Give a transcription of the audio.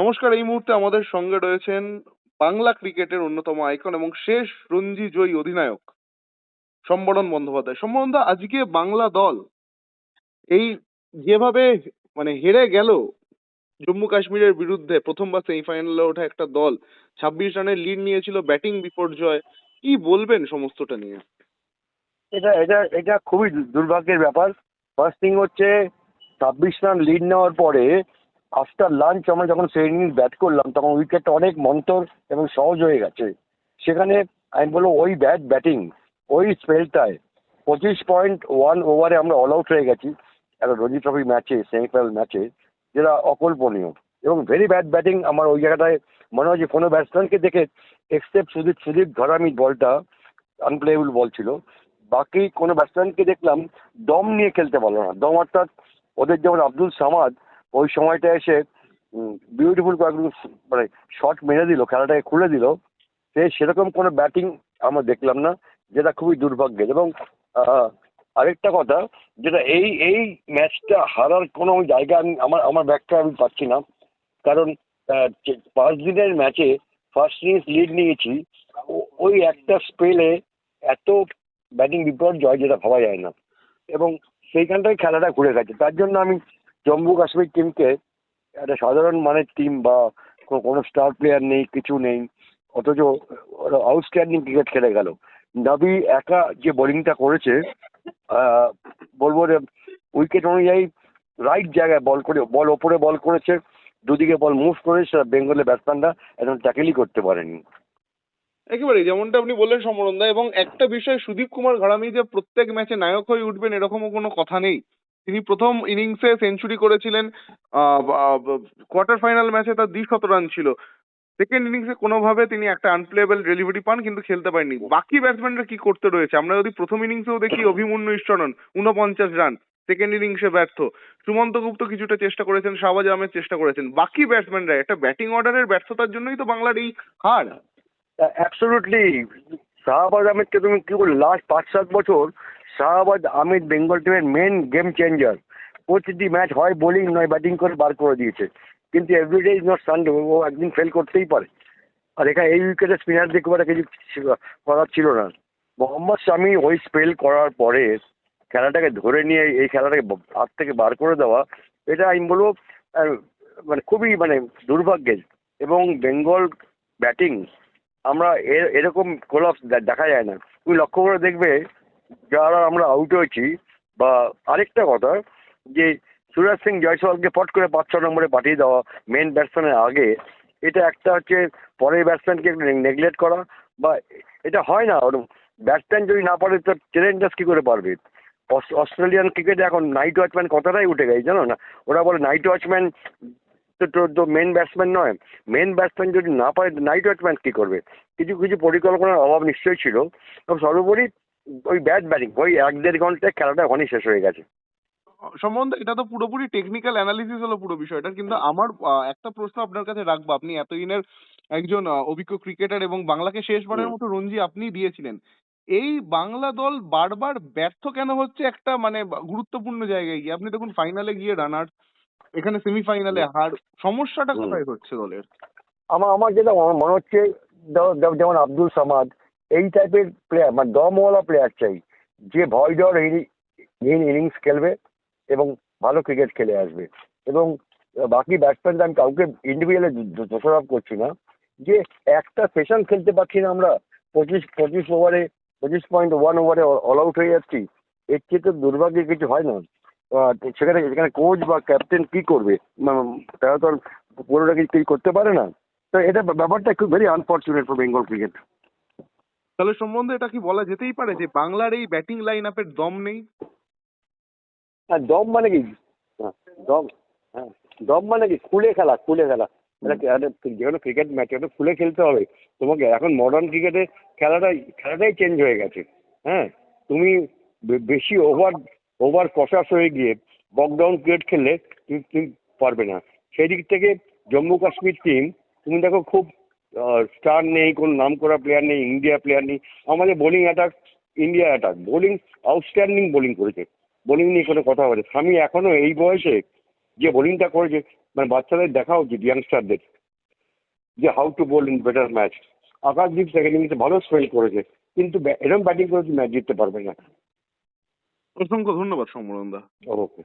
নমস্কার, এই মুহূর্তে আমাদের সঙ্গে রয়েছেন বাংলা ক্রিকেটের অন্যতম আইকন এবং শেষ রঞ্জি জয়ী অধিনায়ক সম্বরণ বন্দ্যোপাধ্যায়। সম্বরণ দা, আজকে বাংলা দল এই যেভাবে মানে হেরে গেল, জম্মু কাশ্মীরের বিরুদ্ধে প্রথমবার সেমিফাইনালে ওঠা একটা দল, ছাব্বিশ রানের লিড নিয়েছিল ব্যাটিং বিপর্যয়, কি বলবেন সমস্তটা নিয়ে? এটা এটা এটা খুবই দুর্ভাগ্যের ব্যাপার। ফার্স্ট থিং হচ্ছে, ছাব্বিশ রান লিড নেওয়ার পরে আফটার লাঞ্চ আমরা যখন সেই ইনিংস ব্যাট করলাম, তখন উইকেটটা অনেক মন্তর এবং সহজ হয়ে গেছে। সেখানে আমি বলব ওই ব্যাট ব্যাটিং ওই স্পেলটায় পঁচিশ পয়েন্ট ওয়ান ওভারে আমরা অল আউট হয়ে গেছি একটা রঞ্জি ট্রফি ম্যাচে সেমিফাইনাল ম্যাচে যেটা অকল্পনীয়। এবং ভেরি ব্যাড ব্যাটিং আমার ওই জায়গাটায় মনে হয় যে কোনো ব্যাটসম্যানকে দেখে এক্সেপ্ট সুদীপ সুদীপ ধরামি বলটা আনপ্লেয়েবল বল ছিল, বাকি কোনো ব্যাটসম্যানকে দেখলাম দম নিয়ে খেলতে পারল না। দম অর্থাৎ ওদের যেমন আব্দুল সামাদ ওই সময়টা এসে বিউটিফুল কয়েকগুলো মানে শট মেরে দিল, খেলাটাকে খুলে দিল। সে সেরকম কোনো ব্যাটিং আমরা দেখলাম না, যেটা খুবই দুর্ভাগ্যের। এবং আরেকটা কথা, যেটা এই এই ম্যাচটা হারার কোনো জায়গা আমি, আমার আমার ব্যাগটা আমি পাচ্ছি না। কারণ পাঁচ দিনের ম্যাচে ফার্স্ট ইনিংস লিড নিয়েছি ওই একটা স্পেলে এত ব্যাটিং বিপর্যয় যেটা ভাবা যায় না। এবং সেইখানটায় খেলাটা ঘুরে গেছে। তার জন্য আমি জম্মু কাশ্মীর টিমকে একটা সাধারণ মানের টিম বা কোনো স্টার প্লেয়ার নেই, কিছু নেই, অথচ ওরা আউটস্ট্যান্ডিং ক্রিকেট খেলে গেল। নাবি একা যে বোলিংটা করেছে বলব যে উইকেট অনুযায়ী রাইট জায়গায় বল করে বল ওপরে বল করেছে, দুদিকে বল মুভ করেছে বেঙ্গলের ব্যাটসম্যানরা একদম ট্যাকেলই করতে পারেনি। একেবারে যেমনটা আপনি বললেন সমরণ দা এবং একটা বিষয় সুদীপ কুমার ঘরামি যে প্রত্যেক ম্যাচে নায়ক হয়ে উঠবেন, এরকমও কোনো কথা নেই। তিনি প্রথম ইনিংসে সেঞ্চুরি করেছিলেন, আহ কোয়ার্টার ফাইনাল ম্যাচে তার দ্বিশত রান ছিল। সেকেন্ড ইনিংসে কোনোভাবে তিনি একটা আনপ্লেয়েবল ডেলিভারি পান, কিন্তু খেলতে পারেননি। বাকি ব্যাটসম্যানরা কি করতে রয়েছে? আমরা যদি প্রথম ইনিংসেও দেখি, অভিমন্যু ঈশ্বরন উনপঞ্চাশ রান সেকেন্ড ইনিংসে ব্যর্থ। সুমন্ত গুপ্ত কিছুটা চেষ্টা করেছেন, শাহবাজ আহমেদ চেষ্টা করেছেন। বাকি ব্যাটসম্যানরা একটা ব্যাটিং অর্ডারের ব্যর্থতার জন্যই তো বাংলার এই হার। অ্যাবসলুটলি শাহবাজ আহমেদকে তুমি কি বললে? লাস্ট পাঁচ, সাত বছর শাহবাজ আহমেদ বেঙ্গল টিমের মেন গেম চেঞ্জার প্রতিটি ম্যাচ হয় বোলিং নয় ব্যাটিং করে বার করে দিয়েছে। কিন্তু এভরিডে ইজ নট সানডে ও একদিন ফেল করতেই পারে। আর এখানে এই উইকেটে স্পিনারদের খুব একটা কিছু করার ছিল না। মোহাম্মদ শামি ওই স্পেল করার পরে খেলাটাকে ধরে নিয়ে এই খেলাটাকে হাত থেকে বার করে দেওয়া, এটা আমি বলব মানে খুবই মানে দুর্ভাগ্যের। এবং বেঙ্গল ব্যাটিং আমরা এরকম কোলাপস দেখা যায় না। তুমি লক্ষ্য করে দেখবে, যারা আমরা আউট হয়েছি, বা আরেকটা কথা, যে সুরাজ সিং জয়সওয়ালকে পট করে পাঁচ ছ নম্বরে পাঠিয়ে দেওয়া মেন ব্যাটসম্যানের আগে, এটা একটা হচ্ছে পরের ব্যাটসম্যানকে একটু নেগলেক্ট করা, বা এটা হয় না। ওরকম ব্যাটসম্যান যদি না পারে, তো চ্যালেঞ্জার্স কী করে পারবে? অস- অস্ট্রেলিয়ান ক্রিকেটে এখন নাইট ওয়াচম্যান কথাটাই উঠে গেছে, জানো না? ওরা বলে নাইট ওয়াচম্যান তো তো- তো মেন ব্যাটসম্যান নয়। মেন ব্যাটসম্যান যদি না পারে নাইট ওয়াচম্যান কী করবে? কিছু কিছু পরিকল্পনার অভাব নিশ্চয়ই ছিল। তবে সর্বোপরি ওই ব্যাট ব্যাটিং ওই এক দেড় ঘন্টায় খেলাটা ওখানেই শেষ হয়ে গেছে। সম্বন্ধে এটা তো পুরোপুরি টেকনিক্যাল অ্যানালিসিস হলো পুরো বিষয়টা। কিন্তু আমার একটা প্রশ্ন আপনার কাছে রাখব। আপনি এতদিনের একজন অভিজ্ঞ ক্রিকেটার এবং বাংলাকে শেষবারের। মতো রঞ্জি আপনি দিয়েছিলেন। এই বাংলা দল বারবার ব্যর্থ কেন হচ্ছে একটা মানে গুরুত্বপূর্ণ জায়গায় গিয়ে? আপনি দেখুন ফাইনালে গিয়ে রানার এখানে সেমিফাইনালে হার সমস্যাটা কোথায় হচ্ছে দলের? আমার আমার যেটা মনে- মনে হচ্ছে যেমন আব্দুল সামাদ এই টাইপের প্লেয়ার মানে দমওয়ালা প্লেয়ার চাই যে ভয় ডর ইনিংস খেলবে এবং ভালো ক্রিকেট খেলে আসবে। এবং বাকি ব্যাটসম্যান আমি কাউকে ইন্ডিভিজুয়ালি দোষারোপ করছি না যে একটা সেশন খেলতে পারছি না আমরা পঁচিশ পঁচিশ ওভারে পঁচিশ পয়েন্ট ওয়ান ওভারে অল আউট হয়ে যাচ্ছি এর চেয়ে তো দুর্ভাগ্যের কিছু হয় না। সেখানে সেখানে কোচ বা ক্যাপ্টেন কি করবে? তারা তো আর পুরোটা কিছু কিছু করতে পারে না? তো এটা ব্যাপারটা একটু very unfortunate for Bengal cricket তাহলে সম্বন্ধে এটা কি বলা যেতেই পারে যে বাংলার এই ব্যাটিং লাইন আপের দম নেই? হ্যাঁ দম মানে কি? হ্যাঁ, দম হ্যাঁ দম মানে কি? খুলে খেলা খুলে খেলা। মানে যে কোনো ক্রিকেট ম্যাচ ওটা খুলে খেলতে হবে। তোমাকে এখন মডার্ন ক্রিকেটে খেলাটাই খেলাটাই চেঞ্জ হয়ে গেছে। হ্যাঁ তুমি বে- বেশি ওভার ওভার কষাস হয়ে গিয়ে বকডাউন ক্রিকেট খেললে তুমি তুমি পারবে না। সেই দিক থেকে জম্মু কাশ্মীর টিম তুমি দেখো খুব স্টার নেই, কোনো নাম করা প্লেয়ার নেই ইন্ডিয়া প্লেয়ার নেই। আমাদের bowling attack India attack bowling outstanding bowling করেছে। বোলিং নিয়ে কোনো কথা বলে। স্বামী এখনও এই বয়সে যে বোলিংটা করেছে মানে বাচ্চাদের দেখা উচিত ইয়াংস্টারদের যে how to bowl in better match Akashdeep second ইনিংসে ভালো স্পেল করেছে। কিন্তু এরকম ব্যাটিং করে ম্যাচ জিততে পারবে না। অসংখ্য ধন্যবাদ সম্মরণ দা। ওকে